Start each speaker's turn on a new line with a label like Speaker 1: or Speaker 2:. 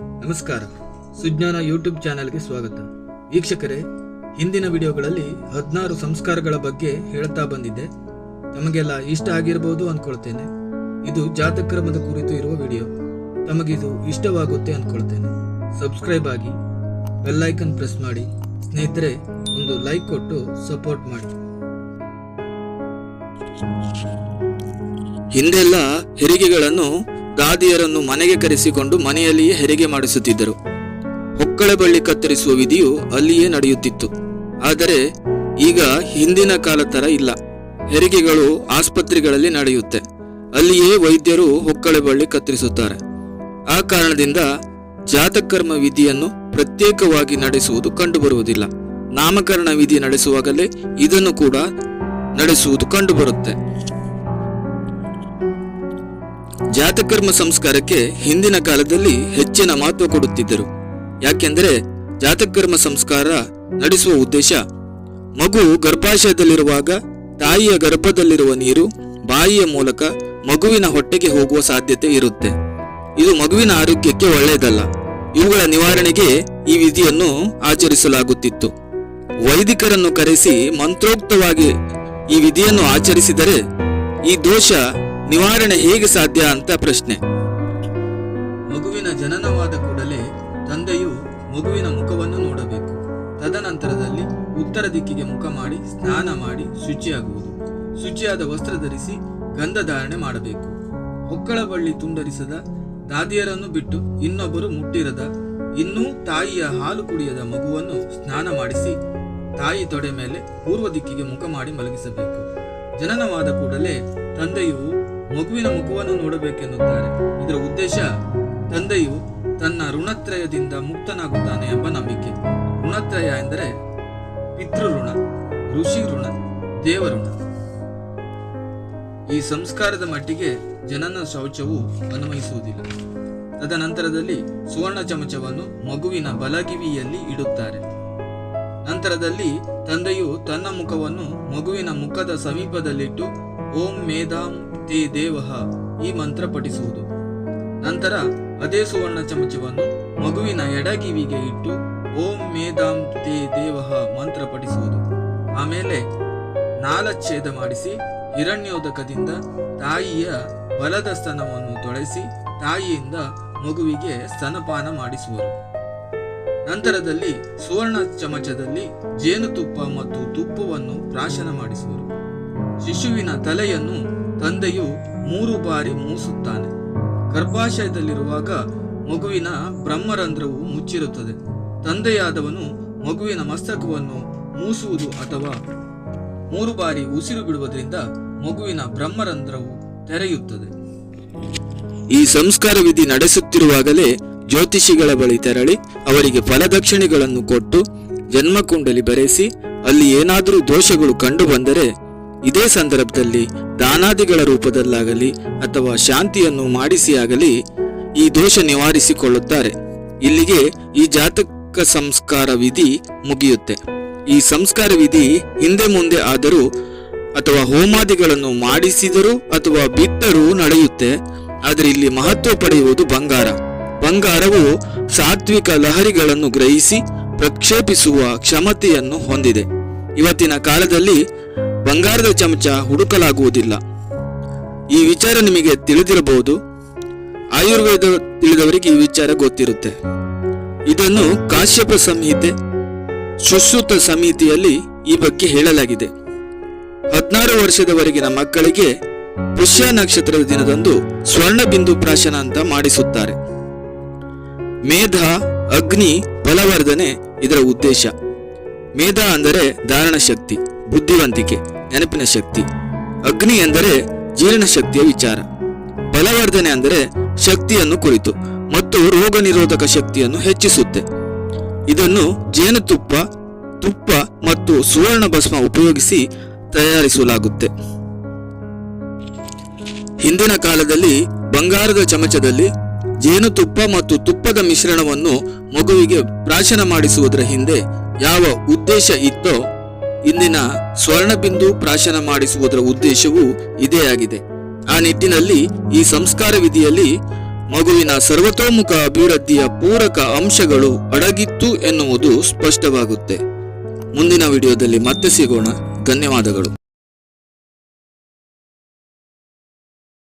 Speaker 1: ನಮಸ್ಕಾರ. ಸುಜ್ಞಾನ ಯೂಟ್ಯೂಬ್ ಚಾನೆಲ್ಗೆ ಸ್ವಾಗತ. ವೀಕ್ಷಕರೇ, ಹಿಂದಿನ ವಿಡಿಯೋಗಳಲ್ಲಿ ಹದಿನಾರು ಸಂಸ್ಕಾರಗಳ ಬಗ್ಗೆ ಹೇಳ್ತಾ ಬಂದಿದ್ದೆ. ತಮಗೆಲ್ಲ ಇಷ್ಟ ಆಗಿರಬಹುದು ಅಂದ್ಕೊಳ್ತೇನೆ ಇದು ಜಾತಕ್ರಮದ ಕುರಿತು ಇರುವ ವಿಡಿಯೋ. ತಮಗಿದು ಇಷ್ಟವಾಗುತ್ತೆ ಅಂದ್ಕೊಳ್ತೇನೆ ಸಬ್ಸ್ಕ್ರೈಬ್ ಆಗಿ ಬೆಲ್ಲೈಕನ್ ಪ್ರೆಸ್ ಮಾಡಿ. ಸ್ನೇಹಿತರೆ, ಒಂದು ಲೈಕ್ ಕೊಟ್ಟು ಸಪೋರ್ಟ್ ಮಾಡಿ. ಹಿಂದೆಲ್ಲ ಹೆರಿಗೆಗಳನ್ನು ದಾದಿಯರನ್ನು ಮನೆಗೆ ಕರೆಸಿಕೊಂಡು ಮನೆಯಲ್ಲಿಯೇ ಹೆರಿಗೆ ಮಾಡಿಸುತ್ತಿದ್ದರು. ಹೊಕ್ಕಳೆ ಬಳ್ಳಿ ಕತ್ತರಿಸುವ ವಿಧಿಯು ಅಲ್ಲಿಯೇ ನಡೆಯುತ್ತಿತ್ತು. ಆದರೆ ಈಗ ಹಿಂದಿನ ಕಾಲ ತರ ಇಲ್ಲ. ಹೆರಿಗೆಗಳು ಆಸ್ಪತ್ರೆಗಳಲ್ಲಿ ನಡೆಯುತ್ತೆ. ಅಲ್ಲಿಯೇ ವೈದ್ಯರು ಹೊಕ್ಕಳೆ ಬಳ್ಳಿ ಕತ್ತರಿಸುತ್ತಾರೆ. ಆ ಕಾರಣದಿಂದ ಜಾತಕರ್ಮ ವಿಧಿಯನ್ನು ಪ್ರತ್ಯೇಕವಾಗಿ ನಡೆಸುವುದು ಕಂಡುಬರುವುದಿಲ್ಲ. ನಾಮಕರಣ ವಿಧಿ ನಡೆಸುವಾಗಲೇ ಇದನ್ನು ಕೂಡ ನಡೆಸುವುದು ಕಂಡುಬರುತ್ತೆ. ಜಾತಕರ್ಮ ಸಂಸ್ಕಾರಕ್ಕೆ ಹಿಂದಿನ ಕಾಲದಲ್ಲಿ ಹೆಚ್ಚಿನ ಮಹತ್ವ ಕೊಡುತ್ತಿದ್ದರು. ಯಾಕೆಂದರೆ ಜಾತಕರ್ಮ ಸಂಸ್ಕಾರ ನಡೆಸುವ ಉದ್ದೇಶ ಮಗು ಗರ್ಭಾಶಯದಲ್ಲಿರುವಾಗ ತಾಯಿಯ ಗರ್ಭದಲ್ಲಿರುವ ನೀರು ಬಾಯಿಯ ಮೂಲಕ ಮಗುವಿನ ಹೊಟ್ಟೆಗೆ ಹೋಗುವ ಸಾಧ್ಯತೆ ಇರುತ್ತೆ. ಇದು ಮಗುವಿನ ಆರೋಗ್ಯಕ್ಕೆ ಒಳ್ಳೆಯದಲ್ಲ. ಇವುಗಳ ನಿವಾರಣೆಗೆ ಈ ವಿಧಿಯನ್ನು ಆಚರಿಸಲಾಗುತ್ತಿತ್ತು. ವೈದಿಕರನ್ನು ಕರೆಸಿ ಮಂತ್ರೋಕ್ತವಾಗಿ ಈ ವಿಧಿಯನ್ನು ಆಚರಿಸಿದರೆ ಈ ದೋಷ ನಿವಾರಣೆ ಹೇಗೆ ಸಾಧ್ಯ ಅಂತ ಪ್ರಶ್ನೆ. ಮಗುವಿನ ಜನನವಾದ ಕೂಡಲೇ ತಂದೆಯು ಮಗುವಿನ ಮುಖವನ್ನು ನೋಡಬೇಕು. ತದನಂತರದಲ್ಲಿ ಉತ್ತರ ದಿಕ್ಕಿಗೆ ಮುಖ ಮಾಡಿ, ಸ್ನಾನ ಮಾಡಿ, ಶುಚಿಯಾಗುವುದು. ಶುಚಿಯಾದ ವಸ್ತ್ರ ಧರಿಸಿ ಗಂಧ ಧಾರಣೆ ಮಾಡಬೇಕು. ಹೊಕ್ಕಳ ಬಳ್ಳಿ ತುಂಡರಿಸದ ದಾದಿಯರನ್ನು ಬಿಟ್ಟು ಇನ್ನೊಬ್ಬರು ಮುಟ್ಟಿರದ, ಇನ್ನೂ ತಾಯಿಯ ಹಾಲು ಕುಡಿಯದ ಮಗುವನ್ನು ಸ್ನಾನ ಮಾಡಿಸಿ, ತಾಯಿ ತೊಡೆ ಮೇಲೆ ಪೂರ್ವ ದಿಕ್ಕಿಗೆ ಮುಖ ಮಾಡಿ ಮಲಗಿಸಬೇಕು. ಜನನವಾದ ಕೂಡಲೇ ತಂದೆಯು ಮಗುವಿನ ಮುಖವನ್ನು ನೋಡಬೇಕೆನ್ನುತ್ತಾರೆ. ಇದರ ಉದ್ದೇಶ, ತಂದೆಯು ತನ್ನ ಋಣತ್ರಯದಿಂದ ಮುಕ್ತನಾಗುತ್ತಾನೆ ಎಂಬ ನಂಬಿಕೆ. ಋಣತ್ರಯ ಎಂದರೆ ಪಿತೃಋಣ ಋಷಿ ಋಣ ದೇವಋಣ. ಈ ಸಂಸ್ಕಾರದ ಮಟ್ಟಿಗೆ ಜನನ ಶೌಚವು ಅನ್ವಯಿಸುವುದಿಲ್ಲ. ತದನಂತರದಲ್ಲಿ ಸುವರ್ಣ ಚಮಚವನ್ನು ಮಗುವಿನ ಬಲಗಿವಿಯಲ್ಲಿ ಇಡುತ್ತಾರೆ. ನಂತರದಲ್ಲಿ ತಂದೆಯು ತನ್ನ ಮುಖವನ್ನು ಮಗುವಿನ ಮುಖದ ಸಮೀಪದಲ್ಲಿಟ್ಟು, ಓಂ ಮೇಧಾಂ ತೇ ದೇವಹ ಈ ಮಂತ್ರ ಪಠಿಸುವುದು. ನಂತರ ಅದೇ ಸುವರ್ಣ ಚಮಚವನ್ನು ಮಗುವಿನ ಎಡಗಿವಿಗೆ ಇಟ್ಟು ಓಂ ಮೇಧಾಂ ತೇ ದೇವಹ ಮಂತ್ರ ಪಠಿಸುವುದು. ಆಮೇಲೆ ನಾಲಚ್ಛೇದ ಮಾಡಿಸಿ ಹಿರಣ್ಯೋದಕದಿಂದ ತಾಯಿಯ ಬಲದ ಸ್ತನವನ್ನು ತೊಳೆಸಿ ತಾಯಿಯಿಂದ ಮಗುವಿಗೆ ಸ್ತನಪಾನ ಮಾಡಿಸುವರು. ನಂತರದಲ್ಲಿ ಸುವರ್ಣ ಚಮಚದಲ್ಲಿ ಜೇನುತುಪ್ಪ ಮತ್ತು ತುಪ್ಪವನ್ನು ಪ್ರಾಶನ ಮಾಡಿಸುವರು. ಶಿಶುವಿನ ತಲೆಯನ್ನು ತಂದೆಯು ಮೂರು ಬಾರಿ ಮೂಸುತ್ತಾನೆ. ಗರ್ಭಾಶಯದಲ್ಲಿರುವಾಗ ಮಗುವಿನ ಬ್ರಹ್ಮರಂಧ್ರವು ಮುಚ್ಚಿರುತ್ತದೆ. ತಂದೆಯಾದವನು ಮಗುವಿನ ಮಸ್ತಕವನ್ನು ಮೂಸುವುದು ಅಥವಾ ಮೂರು ಬಾರಿ ಉಸಿರು ಬಿಡುವುದರಿಂದ ಮಗುವಿನ ಬ್ರಹ್ಮರಂಧ್ರವು ತೆರೆಯುತ್ತದೆ. ಈ ಸಂಸ್ಕಾರ ವಿಧಿ ನಡೆಸುತ್ತಿರುವಾಗಲೇ ಜ್ಯೋತಿಷಿಗಳ ಬಳಿ ತೆರಳಿ ಅವರಿಗೆ ಫಲದಕ್ಷಿಣೆಗಳನ್ನು ಕೊಟ್ಟು ಜನ್ಮಕುಂಡಲಿ ಬರೆಸಿ ಅಲ್ಲಿ ಏನಾದರೂ ದೋಷಗಳು ಕಂಡು ಬಂದರೆ ಇದೇ ಸಂದರ್ಭದಲ್ಲಿ ದಾನಾದಿಗಳ ರೂಪದಲ್ಲಾಗಲಿ ಅಥವಾ ಶಾಂತಿಯನ್ನು ಮಾಡಿಸಿಯಾಗಲಿ ಈ ದೋಷ ನಿವಾರಿಸಿಕೊಳ್ಳುತ್ತಾರೆ. ಇಲ್ಲಿಗೆ ಈ ಜಾತಕ ಸಂಸ್ಕಾರ ವಿಧಿ ಮುಗಿಯುತ್ತೆ. ಈ ಸಂಸ್ಕಾರ ವಿಧಿ ಹಿಂದೆ ಮುಂದೆ ಆದರೂ ಅಥವಾ ಹೋಮಾದಿಗಳನ್ನು ಮಾಡಿಸಿದರೂ ಅಥವಾ ಬಿಟ್ಟರೂ ನಡೆಯುತ್ತೆ. ಆದರೆ ಇಲ್ಲಿ ಮಹತ್ವ ಪಡೆಯುವುದು ಬಂಗಾರ. ಬಂಗಾರವು ಸಾತ್ವಿಕ ಲಹರಿಗಳನ್ನು ಗ್ರಹಿಸಿ ಪ್ರಕ್ಷೇಪಿಸುವ ಕ್ಷಮತೆಯನ್ನು ಹೊಂದಿದೆ. ಇವತ್ತಿನ ಕಾಲದಲ್ಲಿ ಬಂಗಾರದ ಚಮಚ ಹುಡುಕಲಾಗುವುದಿಲ್ಲ. ಈ ವಿಚಾರ ನಿಮಗೆ ತಿಳಿದಿರಬಹುದು. ಆಯುರ್ವೇದ ತಿಳಿದವರಿಗೆ ಈ ವಿಚಾರ ಗೊತ್ತಿರುತ್ತೆ. ಇದನ್ನು ಕಾಶ್ಯಪ ಸಂಹಿತೆ, ಸುಶ್ರುತ ಸಮಿತಿಯಲ್ಲಿ ಈ ಬಗ್ಗೆ ಹೇಳಲಾಗಿದೆ. ಹದಿನಾರು ವರ್ಷದವರೆಗಿನ ಮಕ್ಕಳಿಗೆ ಪುಷ್ಯ ನಕ್ಷತ್ರದ ದಿನದಂದು ಸ್ವರ್ಣ ಬಿಂದು ಪ್ರಾಶನ ಅಂತ ಮಾಡಿಸುತ್ತಾರೆ. ಮೇಧ, ಅಗ್ನಿ, ಬಲವರ್ಧನೆ ಇದರ ಉದ್ದೇಶ. ಮೇಧ ಅಂದರೆ ಧಾರಣ ಶಕ್ತಿ ಬುದ್ಧಿವಂತಿಕೆ. ನೆನಪಿನ ಶಕ್ತಿ. ಅಗ್ನಿ ಎಂದರೆ ಜೀರ್ಣ ಶಕ್ತಿಯ ವಿಚಾರ. ಬಲವರ್ಧನೆ ಅಂದರೆ ಶಕ್ತಿಯನ್ನು ಕುರಿತು ಮತ್ತು ರೋಗ ನಿರೋಧಕ ಶಕ್ತಿಯನ್ನು ಹೆಚ್ಚಿಸುತ್ತೆ. ಇದನ್ನು ಜೇನುತುಪ್ಪ, ತುಪ್ಪ ಮತ್ತು ಸುವರ್ಣ ಭಸ್ಮ ಉಪಯೋಗಿಸಿ ತಯಾರಿಸಲಾಗುತ್ತೆ. ಹಿಂದಿನ ಕಾಲದಲ್ಲಿ ಬಂಗಾರದ ಚಮಚದಲ್ಲಿ ಜೇನುತುಪ್ಪ ಮತ್ತು ತುಪ್ಪದ ಮಿಶ್ರಣವನ್ನು ಮಗುವಿಗೆ ಪ್ರಾಶನ ಮಾಡಿಸುವುದರ ಹಿಂದೆ ಯಾವ ಉದ್ದೇಶ ಇತ್ತೋ ಇಂದಿನ ಸ್ವರ್ಣಬಿಂದು ಪ್ರಾಶನ ಮಾಡಿಸುವುದರ ಉದ್ದೇಶವೂ ಇದೇ ಆಗಿದೆ. ಆ ನಿಟ್ಟಿನಲ್ಲಿ ಈ ಸಂಸ್ಕಾರ ವಿಧಿಯಲ್ಲಿ ಮಗುವಿನ ಸರ್ವತೋಮುಖ ಅಭಿವೃದ್ಧಿಯ ಪೂರಕ ಅಂಶಗಳು ಅಡಗಿತ್ತು ಎನ್ನುವುದು ಸ್ಪಷ್ಟವಾಗುತ್ತೆ. ಮುಂದಿನ ವಿಡಿಯೋದಲ್ಲಿ ಮತ್ತೆ ಸಿಗೋಣ. ಧನ್ಯವಾದಗಳು.